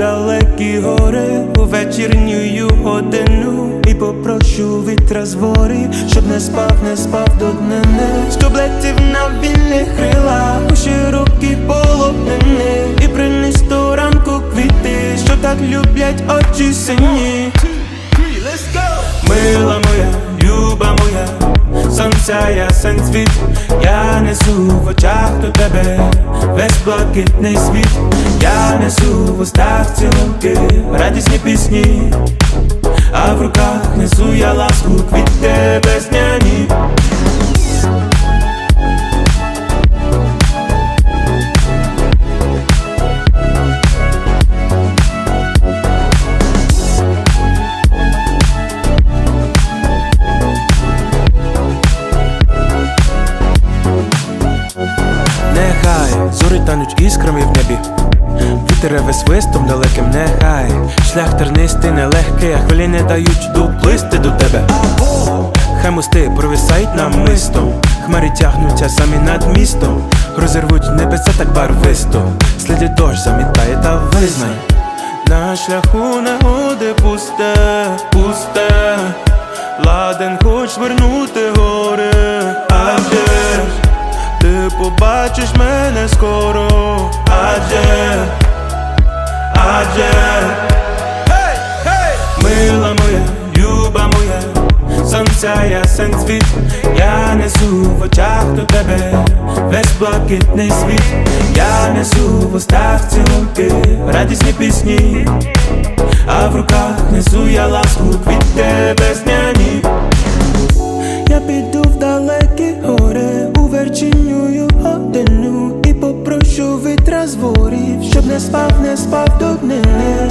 високі гори у вечірню годину І попрошу вітра з гори, щоб не спав, не спав до днини. Щоб летів на вільних крилах у широкі полотнини І приніс до ранку квіти, що так люблять очі сині. Мила моя, люба моя, сонця ясен світ, я несу в очах до тебе весь блакитний світ, я несу в устах цілунки, радісні пісні, а в руках несу я ласку, квіти безняні. Нехай зорі тануть іскрами в небі. Вітер реве свистом далеким, нехай шлях тернистий, нелегкий, а хвилі не дають доплисти до тебе. Хай мости провисають нам мистом, хмарі тягнуться самі над містом, розірвуть небеса так барвисто, слідить дощ замітає та визнай. На шляху негоди пусте, пусте, ладен хоч вернути гори, адже ж? Ти побачиш мене скоро, сонця ясен світ, я несу в очах до тебе весь блакитний світ, я несу в устах цілунки, радісні пісні, а в руках несу я ласку, квіти безняні. Я піду в далекі гори у вечірню годину І попрошу вітра з ворів, щоб не спав, не спав до днини